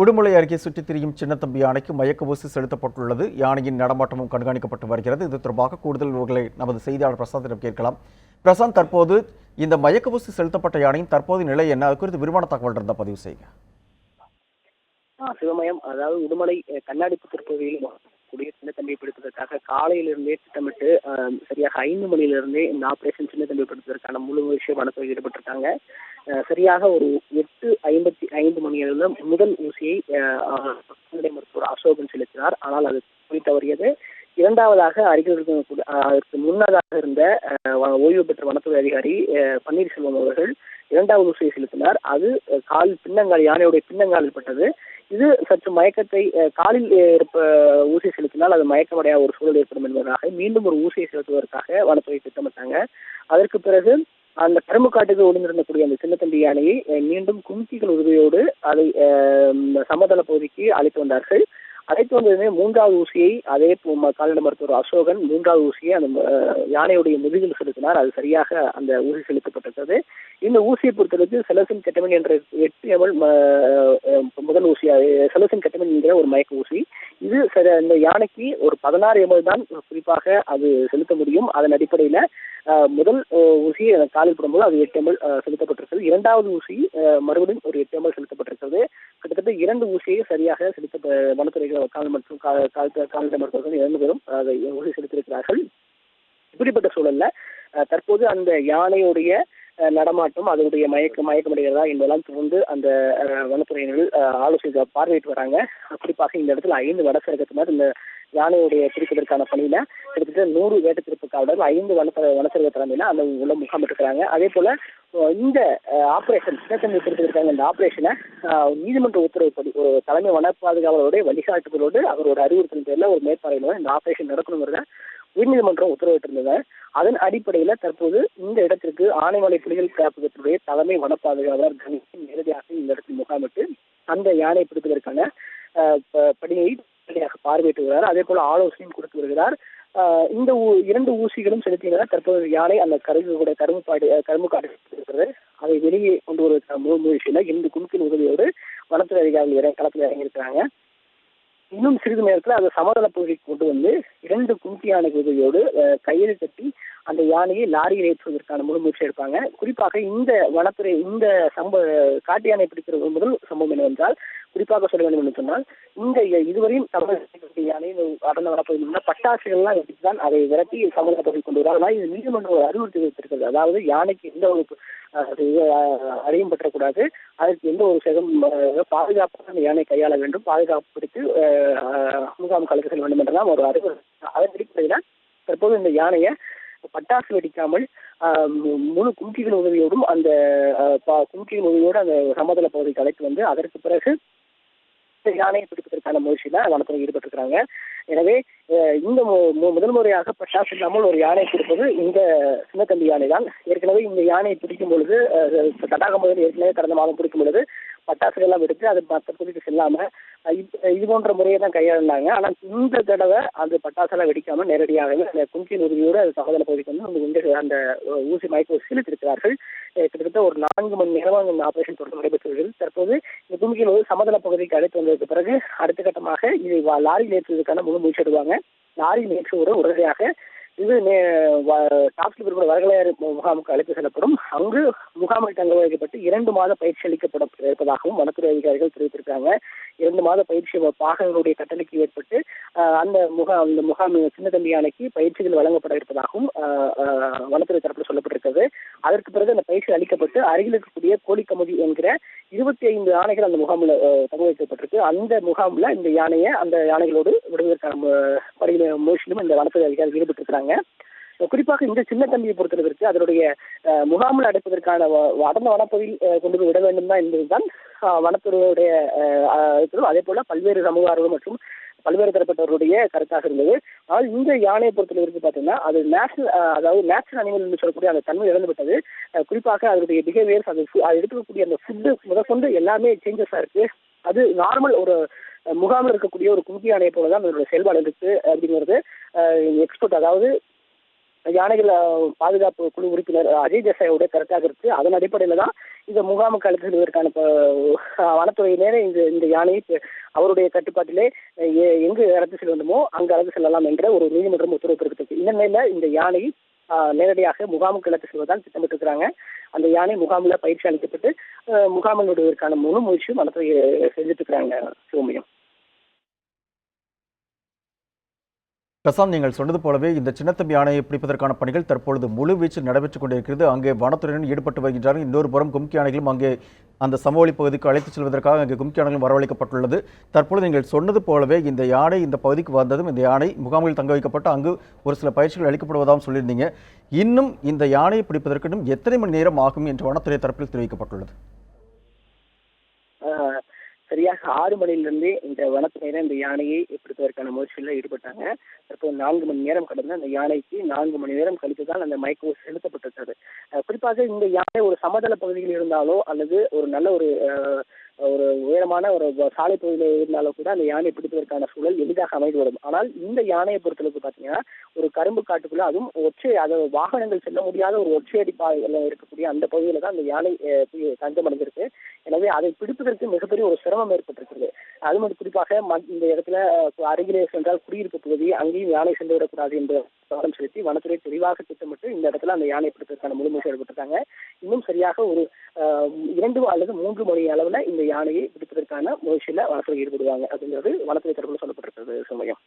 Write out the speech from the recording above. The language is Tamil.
உடுமலை அருகே சுற்றித் திரியும் சின்னத்தம்பி யானைக்கு மயக்க ஊசி செலுத்தப்பட்டுள்ளது. யானையின் நடமாட்டமும் கண்காணிக்கப்பட்டு வருகிறது. இது தொடர்பாக கூடுதல் விவரங்களை நமது செய்தியாளர் பிரசாந்திடம் கேட்கலாம். பிரசாந்த் தற்போது இந்த மயக்க ஊசி செலுத்தப்பட்ட யானையின் தற்போது நிலை என்ன? அது குறித்து விரிவான தகவல் இருந்தால் பதிவு செய்யுங்க. சிவமயம் அதாவது உடுமலை கண்ணாடிப்பு கண்ணாடிப்புத்தூர் கூடிய சின்ன பிடிப்பதற்காக காலையிலிருந்தே திட்டமிட்டு சரியாக ஐந்து மணியிலிருந்தே இந்த ஆபரேஷன் சின்னத்தம்பி பிடிப்பதற்கான முழு முயற்சியை வனத்துறை ஈடுபட்டிருக்காங்க. சரியாக ஒரு எட்டு ஐம்பத்தி ஐந்து மணி அளவில் முதல் ஊசியை கால்நடை மருத்துவர் அசோகன் செலுத்தினார். ஆனால் அது குறி தவறியது. இரண்டாவதாக அருகில் இருக்கக்கூடிய அதற்கு முன்னதாக இருந்த ஓய்வு பெற்ற வனத்துறை அதிகாரி பன்னீர்செல்வம் அவர்கள் இரண்டாவது ஊசியை செலுத்தினார். அது கால் பின்னங்கால் யானையுடைய பின்னங்காலில் பட்டது. இது சற்று மயக்கத்தை காலில் இருப்ப ஊசி செலுத்தினால் அது மயக்கமடைய ஒரு சூழல் ஏற்படும் என்பதற்காக மீண்டும் ஒரு ஊசியை செலுத்துவதற்காக வனத்துறை திட்டமிட்டாங்க. அதற்கு பிறகு அந்த கரும்பு காட்டுக்கு ஒளிந்திருந்தக்கூடிய அந்த சின்னத்தம்பி யானையை மீண்டும் கும்கிகள் உதவியோடு அதை சமதள பகுதிக்கு அழைத்து வந்தார்கள். அழைத்து வந்ததுமே மூன்றாவது ஊசியை அதே போ- கால்நடை மருத்துவர் அசோகன் மூன்றாவது ஊசியை அந்த யானையுடைய முதுகில் செலுத்தினார். அது சரியாக அந்த ஊசி செலுத்தப்பட்டிருந்தது. இந்த ஊசியை பொறுத்தளவுக்கு செலசின் கெட்டமின் என்ற எட்டு எம்எல் முதல் ஊசியா செலசின் கெட்டமின் என்கிற ஒரு மயக்க ஊசி. இது சரி இந்த யானைக்கு ஒரு பதினாறு எம்எல் தான் குறிப்பாக அது செலுத்த முடியும். அதன் அடிப்படையில் முதல் ஊசியை ஊசி காலில் போடும்போது அது எட்டு எம்எல் செலுத்தப்பட்டிருக்கிறது. இரண்டாவது ஊசி அஹ், மறுபடியும் ஒரு எட்டு எம்எல் செலுத்தப்பட்டிருக்கிறது. கிட்டத்தட்ட இரண்டு ஊசியை சரியாக செலுத்த வனத்துறை கால் மற்றும் கால் கால்நடை மருத்துவர்கள் இரண்டு பேரும் ஊசி செலுத்தியிருக்கிறார்கள். இப்படிப்பட்ட சூழல்ல அஹ், தற்போது அந்த யானையுடைய அஹ், நடமாட்டம் அதனுடைய மயக்க மயக்கமடைகிறதா என்பதெல்லாம் தொடர்ந்து அந்த வனத்துறையினர்கள் ஆலோசனை பார்வையிட்டு வராங்க. குறிப்பாக இந்த இடத்துல ஐந்து வனச்சரகத்தினர் இந்த யானையுடைய பிடிப்பதற்கான பணியில கிட்டத்தட்ட நூறு வேட்டை ஐந்து வனத்த வனசர்க தலைமையில அந்த உள்ள முகாம் அதே போல இந்த ஆபரேஷன் சின்னத்தம்பி பிடிப்பதற்கான இந்த ஆபரேஷனை நீதிமன்ற உத்தரவுப்படி ஒரு தலைமை வன பாதுகாவலருடைய வழிகாட்டுதலோடு அவரோட அறிவுறுத்தல் பேர்ல ஒரு மேற்பார்வையில இந்த ஆபரேஷன் நடக்கணுங்கிறத உயர்நீதிமன்றம் உத்தரவிட்டிருந்தது. அதன் அடிப்படையில தற்போது இந்த இடத்திற்கு ஆனைமலை புலிகள் காப்பகத்தினுடைய தலைமை வன பாதுகாவலர் கணேசன் நேரடியாக இந்த இடத்தில் முகாமிட்டு அந்த யானை பிடிப்பதற்கான ப- பணியை பார்வையிட்டு வருகிறார் அதே போல ஆலோசனையும் கொடுத்து வருகிறார். இந்த ஊ- இரண்டு ஊசிகளும் செலுத்தினால் தற்போது யானை அந்த கரும்பு கூட கரும்பு பாடு கரும்பு காடு இருக்கிறது. அதை வெளியே கொண்டு வருவதற்கான முழு முயற்சியில. இரண்டு குழுக்களின் உதவியோடு வனத்துறை அதிகாரிகள் இற- களத்தில் இறங்கியிருக்கிறாங்க. இன்னும் சிறிது நேரத்தில் அதை சமதள பகுதிக்கு கொண்டு வந்து இரண்டு கும்கி யானை உதவியோடு அஹ், கயிறு கட்டி அந்த யானையை லாரியில் ஏற்றுவதற்கான முழு முயற்சி எடுப்பாங்க. குறிப்பாக இந்த வனத்துறை இந்த சம்ப காட்டு யானை பிடிக்கிற ஒரு முதல் சம்பவம் என்னவென்றால் குறிப்பாக சொல்ல வேண்டும் என்று சொன்னால் இந்த இதுவரையும் தமிழக யானை இந்த வரப்போகுதுன்னா பட்டாசுகள்லாம் வெட்டிட்டு தான் அதை விரட்டி சமதள கொண்டு வருவார் ஆனால் இது நீதிமன்றம் ஒரு அறிவுறுத்தி வைத்திருக்கிறது அதாவது யானைக்கு எந்த ஒரு அடையும் பெற்றக்கூடாது. அதற்கு எந்த ஒரு சேதம் பாதுகாப்பான பாதுகாப்பாக அந்த யானை கையாள வேண்டும். பாதுகாப்பு குறித்து அஹ், முகாம் கலக்க செல்ல வேண்டும் என்றெல்லாம் ஒரு அறிவு அதன் அடிப்படையில் தற்போது இந்த யானையை பட்டாசு வெடிக்காமல் முழு கும்கிகள் உதவியோடும் அந்த ப- கும்கிகள் உதவியோடு அந்த சமதள பகுதிக்கு அழைத்து வந்து அதற்கு பிறகு யானையை பிடிப்பதற்கான முயற்சியில வனத்துறை ஈடுபட்டிருக்கிறாங்க. எனவே இந்த மு- மு- முதல் முறையாக பட்டாசு இல்லாமல் ஒரு யானை பிடிப்பது இந்த சின்னத்தம்பி யானை தான். ஏற்கனவே இந்த யானையை பிடிக்கும் பொழுது தடாகம் முதல் ஏற்கனவே கடந்த மாதம் பிடிக்கும் பொழுது பட்டாசுகள் எல்லாம் எடுத்து அது மற்ற பகுதிக்கு செல்லாம இது- இது போன்ற முறையை தான் கையாண்டாங்க. ஆனால் இந்த தடவை அந்த பட்டாசெல்லாம் வெடிக்காம நேரடியாகவே அந்த குஞ்சின் உதவியோடு அது சகோதர பகுதிக்கு வந்து அந்த அந்த ஊசி மயக்க ஊசி செலுத்திருக்கிறார்கள். கிட்டத்தட்ட ஒரு நான்கு மணி நேரமாக இந்த ஆபரேஷன் தொடர்ந்து நடைபெற்று வருகிறது. தற்போது இந்த கும்கியில் ஒரு சமதள பகுதிக்கு அழைத்து வந்ததுக்கு பிறகு அடுத்த கட்டமாக இதை லாரியில் ஏற்றுவதற்கான முழு முயற்சி எடுவாங்க லாரியில் ஏற்றுவோடு உடனடியாக இது டாப்ஸில் இருக்கிற வரகலையாறு முகாமுக்கு அழைத்து செல்லப்படும். அங்கு முகாமில் தங்க வைக்கப்பட்டு இரண்டு மாத பயிற்சி அளிக்கப்பட இருப்பதாகவும் வனத்துறை அதிகாரிகள் தெரிவித்திருக்காங்க. இரண்டு மாத பயிற்சி பாகங்களுடைய கட்டளைக்கு ஏற்பட்டு அந்த முகாம் அந்த முகாம் சின்னத்தம்பி யானைக்கு பயிற்சிகள் வழங்கப்பட இருப்பதாகவும் வனத்துறை தரப்பில் சொல்லப்பட்டிருக்கிறது. அதற்கு பிறகு அந்த பயிற்சி அளிக்கப்பட்டு அருகில் இருக்கக்கூடிய கோழிக்கமுதி என்கிற இருபத்தி ஐந்து யானைகள் அந்த முகாமில் தங்க வைக்கப்பட்டிருக்கு அந்த முகாமில் இந்த யானையை அந்த யானைகளோடு விடுவதற்கான பணியில முயற்சியிலும் இந்த வனத்துறை அதிகாரிகள் ஈடுபட்டிருக்கிறாங்க. குறிப்பாக இந்த சின்ன தம்பியை பொறுத்தளவிற்கு அதனுடைய முகாமில் அடைப்பதற்கான வ- அடர்ந்த வனப்பகுதியில் கொண்டு போய் விட வேண்டும் தான் என்பதுதான் வனத்துறையுடைய அதே போல பல்வேறு சமூக ஆர்வம் மற்றும் பல்வேறு தரப்பட்டவருடைய கருத்தாக இருந்தது. ஆனால் இந்த யானையை பொறுத்தளவிற்கு பார்த்தீங்கன்னா அது நேஷனல் அதாவது நேச்சுரல் அனிமல் என்று சொல்லக்கூடிய அந்த தன்மை இழந்து விட்டது குறிப்பாக அதனுடைய பிஹேவியர்ஸ் அது ஃபு- அது எடுக்கக்கூடிய அந்த ஃபுட்டு முதற்கொண்டு எல்லாமே சேஞ்சஸாக இருக்கு. அது நார்மல் ஒரு முகாமில் இருக்கக்கூடிய ஒரு கும்கி யானையை போல தான் அதனுடைய செயல்பாடு இருக்கு அப்படிங்கிறது எக்ஸ்பர்ட் அதாவது யானைகள் பாதுகாப்பு குழு உறுப்பினர் அஜய் தேசாயோட கருத்தாக இருக்கு. அதன் அடிப்படையில தான் இந்த முகாமுக்கு அழைத்து செல்வதற்கான வனத்துறையினரே இந்த இந்த யானையை அவருடைய கட்டுப்பாட்டிலே எங்கு அழைத்து செல்ல அங்கு அழைத்து செல்லலாம் என்ற ஒரு நீதிமன்றம் உத்தரவு பிறப்பித்திருக்கு. இந்த நிலையில இந்த யானை நேரடியாக முகாமுக்கு அழைத்து செல்வதால் திட்டமிட்டிருக்கிறாங்க. அந்த யானை முகாமில் பயிற்சி அளிக்கப்பட்டு முகாமில் விடுவதற்கான முழு முயற்சியும் வனத்துறை செஞ்சுட்டு இருக்கிறாங்க. சிவமயம். பிரசாந்த் நீங்கள் சொன்னது போலவே இந்த சின்னத்தம்பி யானையை பிடிப்பதற்கான பணிகள் தற்பொழுது முழுவீச்சில் நடைபெற்றுக் கொண்டிருக்கிறது. அங்கே வனத்துறையினர் ஈடுபட்டு வருகின்றனர் இன்னொரு புறம் கும்கி யானைகளும் அங்கே அந்த சமவெளி பகுதிக்கு அழைத்துச் செல்வதற்காக அங்கே கும்கி யானைகளும் வரவழைக்கப்பட்டுள்ளது. தற்பொழுது நீங்கள் சொன்னது போலவே இந்த யானை இந்த பகுதிக்கு வந்ததும் இந்த யானை முகாமில் தங்க வைக்கப்பட்டு அங்கு ஒரு சில பயிற்சிகள் அளிக்கப்படுவதாகவும் சொல்லியிருந்தீங்க. இன்னும் இந்த யானையை பிடிப்பதற்கு இன்னும் எத்தனை மணி நேரம் ஆகும் என்று வனத்துறை தரப்பில் தெரிவிக்கப்பட்டுள்ளது. சரியாக ஆறு மணிலிருந்து இந்த வனத்துறையினர் இந்த யானையை பிடிப்பதற்கான முயற்சியில் ஈடுபட்டாங்க. தற்போது நான்கு மணி நேரம் கடந்து அந்த யானைக்கு நான்கு மணி நேரம் கழித்து தான் அந்த மயக்க ஊசி செலுத்தப்பட்டிருக்கிறது குறிப்பாக இந்த யானை ஒரு சமதள பகுதியில் இருந்தாலோ அல்லது ஒரு நல்ல ஒரு அஹ், ஒரு உயரமான ஒரு சாலை பகுதியில் இருந்தாலும் கூட அந்த யானை பிடிப்பதற்கான சூழல் எளிதாக அமைந்து வரும் ஆனால் இந்த யானையை பொறுத்தளவுக்கு பார்த்தீங்கன்னா ஒரு கரும்பு காட்டுக்குள்ள அதுவும் ஒற்றை அதாவது வாகனங்கள் செல்ல முடியாத ஒரு ஒற்றையடி பாதையில் இருக்கக்கூடிய அந்த பகுதியில் தான் அந்த யானை அஹ், போய் எனவே அதை பிடிப்பதற்கு மிகப்பெரிய ஒரு சிரமம் ஏற்பட்டிருக்கிறது. அது மட்டும் குறிப்பாக ம- இந்த இடத்துல அருகிலே சென்றால் குடியிருப்பு பகுதி அங்கேயும் யானை சென்று விடக்கூடாது என்று கவனம் செலுத்தி வனத்துறை தெளிவாக திட்டமிட்டு இந்த இடத்துல அந்த யானை பிடிப்பதற்கான முழுமை செயல்பட்டிருக்காங்க இன்னும் சரியாக ஒரு இரண்டு அல்லது மூன்று மணி அளவில் இந்த யானையை பிடிப்பதற்கான முயற்சியில் வனத்துறை ஈடுபடுவாங்க அப்படிங்கிறது வனத்துறை தரப்பில் சொல்லப்பட்டிருக்கிறது சமயம்.